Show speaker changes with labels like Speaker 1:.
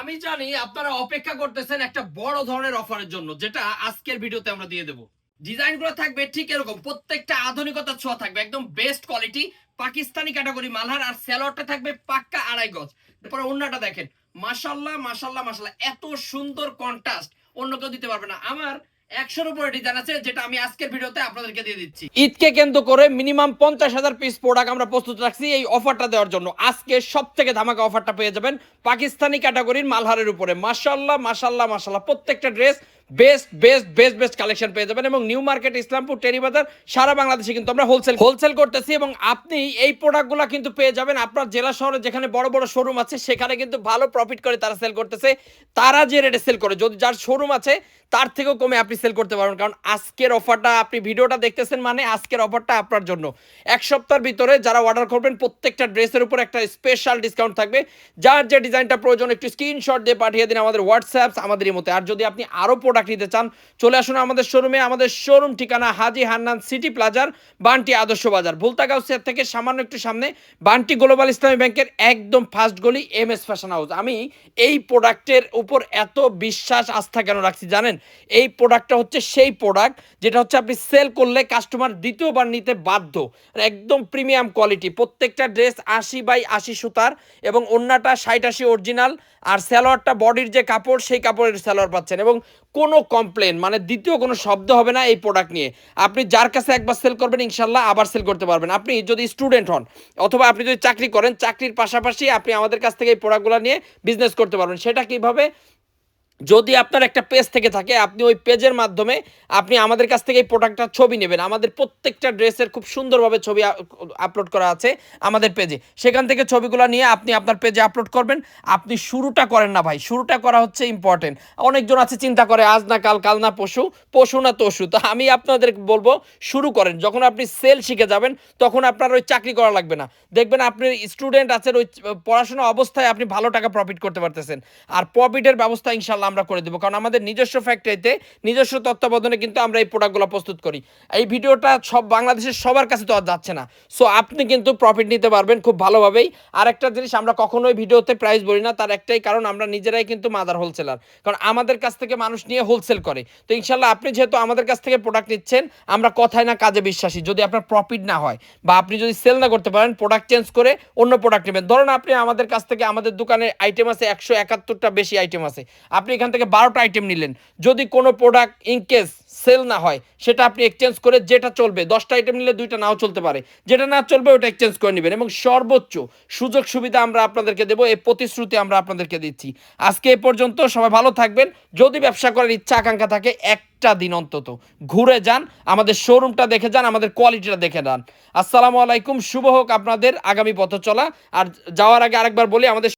Speaker 1: আমি জানি আপনারা অপেক্ষা করতেছেন একটা বড় ধরনের অফারের জন্য, যেটা আজকের ভিডিওতে আমরা দিয়ে দেবো। ডিজাইনগুলো থাকবে ঠিক এরকম, প্রত্যেকটা আধুনিকতার ছোঁয়া থাকবে, একদম best quality Pakistani category Malhar, আর স্যালোয়ারটা থাকবে পাক্কা আড়াই গজ। তারপরে অন্যটা দেখেন মাসাল্লাহ মাসাল্লাহ মাসাল্লাহ এত সুন্দর কন্ট্রাস্ট অন্য কেউ দিতে পারবে না। আমার একশোর উপরে আছে, যেটা আমি আপনাদেরকে দিয়ে দিচ্ছি। কেন্দ্র করে মিনিমাম পঞ্চাশ হাজার পিস প্রোডাক্ট আমরা প্রস্তুত রাখছি এই দেওয়ার জন্য। আজকে সব থেকে ধামাকা পেয়ে যাবেন পাকিস্তানি মালহারের উপরে। প্রত্যেকটা dress best best best best collection পেয়ে যাবেন এবং নিউ মার্কেট ইসলামপুর টেরিবাজার সারা বাংলাদেশে কিন্তু আমরা হোলসেল হোলসেল করতেছি এবং আপনি এই প্রোডাক্টগুলো কিন্তু পেয়ে যাবেন আপনার জেলা শহরে যেখানে বড় বড় শোরুম আছে, সেখানে কিন্তু ভালো প্রফিট করে তারা সেল করতেছে। তারা যে রেটে সেল করে, যদি যার শোরুম আছে, তার থেকেও কমে আপনি সেল করতে পারবেন। কারণ আজকের অফারটা আপনি ভিডিওটা দেখতেছেন মানে আজকের অফারটা আপনার জন্য। এক সপ্তাহের ভিতরে যারা অর্ডার করবেন, প্রত্যেকটা ড্রেসের উপর একটা স্পেশাল ডিসকাউন্ট থাকবে। যার যে ডিজাইনটা প্রয়োজন, একটু স্ক্রিনশট দিয়ে পাঠিয়ে দিন আমাদের হোয়াটসঅ্যাপ আমাদের মতে আর যদি আপনি আরও প্রোডাক্ট নিতে চান, চলে আসুন আমাদের শোরুমে আমাদের শোরুম ঠিকানা হাজি হান্নান সিটি প্লাজার বান্টি আদর্শ বাজার। ভুলতাগাউসিয়া থেকে সামান্য একটু সামনে বান্টি গ্লোবাল ইসলামী ব্যাংকের একদম ফার্স্ট গলি এম এস ফ্যাশন হাউস আমি এই প্রোডাক্টের উপর এত বিশ্বাস, আস্থা কেন রাখছি জানেন? এই প্রোডাক্টটা হচ্ছে সেই প্রোডাক্ট যেটা হচ্ছে আপনি সেল করলে কাস্টমার দ্বিতীয়বার নিতে বাধ্য। একদম প্রিমিয়াম কোয়ালিটি প্রত্যেকটা ড্রেস আশি বাই আশি সুতার এবং অন্যটা ষাট আশি অরিজিনাল আর স্যালোয়ারটা বডির যে কাপড়, সেই কাপড়ের স্যালোয়ার পাচ্ছেন। এবং কোনো কমপ্লেন মানে দ্বিতীয় কোনো শব্দ হবে না এই প্রোডাক্ট নিয়ে। আপনি যার কাছে একবার সেল করবেন ইনশাল্লাহ আবার সেল করতে পারবেন। আপনি যদি স্টুডেন্ট হন, অথবা আপনি যদি চাকরি করেন, চাকরির পাশাপাশি আপনি আমাদের কাছ থেকে এই প্রোডাক্টগুলো নিয়ে বিজনেস করতে পারবেন। সেটা কীভাবে? যদি আপনার একটা পেজ থেকে থাকে, আপনি ওই পেজের মাধ্যমে আপনি আমাদের কাছ থেকে এই প্রোডাক্টটার ছবি নেবেন। আমাদের প্রত্যেকটা ড্রেসের খুব সুন্দরভাবে ছবি আপলোড করা আছে আমাদের পেজে সেখান থেকে ছবিগুলো নিয়ে আপনি আপনার পেজে আপলোড করবেন। আপনি শুরুটা করেন না ভাই, শুরুটা করা হচ্ছে ইম্পর্টেন্ট অনেকজন আছে চিন্তা করে, আজ না কাল কাল না পশু পশু না তশু তো আমি আপনাদের বলব, শুরু করেন। যখন আপনি সেল শিখে যাবেন, তখন আপনার ওই চাকরি করা লাগবে না। দেখবেন আপনি স্টুডেন্ট আছেন, ওই পড়াশোনা অবস্থায় আপনি ভালো টাকা প্রফিট করতে পারতেছেন। আর প্রফিটের ব্যবস্থা ইনশাল্লাহ আমরা করে দেবো। কারণ আমাদের নিজস্ব ফ্যাক্টরিতে নিজস্ব তত্ত্বাবধানে কিন্তু আমরা এই প্রোডাক্টগুলো প্রস্তুত করি। এই ভিডিওটা সব বাংলাদেশের সবার কাছে তো আর যাচ্ছে না। সো আপনি কিন্তু প্রফিট নিতে পারবেন খুব ভালোভাবেই। আর একটা জিনিস, আমরা কখনোই ভিডিওতে প্রাইস বলি না, তার একটাই কারণ আমরা নিজেরাই কিন্তু মাদার হোলসেলার কারণ আমাদের কাছ থেকে মানুষ নিয়ে হোলসেল করে। তো ইনশাল্লাহ আপনি যেহেতু আমাদের কাছ থেকে প্রোডাক্ট নিচ্ছেন, আমরা কথায় না কাজে বিশ্বাসী। যদি আপনার প্রফিট না হয়, বা আপনি যদি সেল না করতে পারেন প্রোডাক্ট চেঞ্জ করে অন্য প্রোডাক্ট নেবেন। ধরুন আপনি আমাদের কাছ থেকে আমাদের দোকানে আইটেম আছে, একশো একাত্তরটা বেশি আইটেম আছে। আপনি এখান থেকে বারোটা আইটেম নিলেন। যদি কোনো প্রোডাক্ট ইনকেস সেল না হয়, সেটা আপনি এক্সচেঞ্জ করে যেটা চলবে, দশটা আইটেম নিলে দুইটা নাও চলতে পারে। যেটা না চলবে, ওটা এক্সচেঞ্জ করে নেবেন। এবং সর্বোচ্চ সুযোগ সুবিধা আমরা আপনাদেরকে দেবো, এই প্রতিশ্রুতি আমরা আপনাদেরকে দিচ্ছি। আজকে এ পর্যন্ত সবাই ভালো থাকবেন। যদি ব্যবসা করার ইচ্ছা, আকাঙ্ক্ষা থাকে, একটা দিন অন্তত ঘুরে যান, আমাদের শোরুমটা দেখে যান, আমাদের কোয়ালিটিটা দেখে যান আসসালামু আলাইকুম, শুভ হোক আপনাদের, আগামী পথ চলা আর যাওয়ার আগে আরেকবার বলি, আমাদের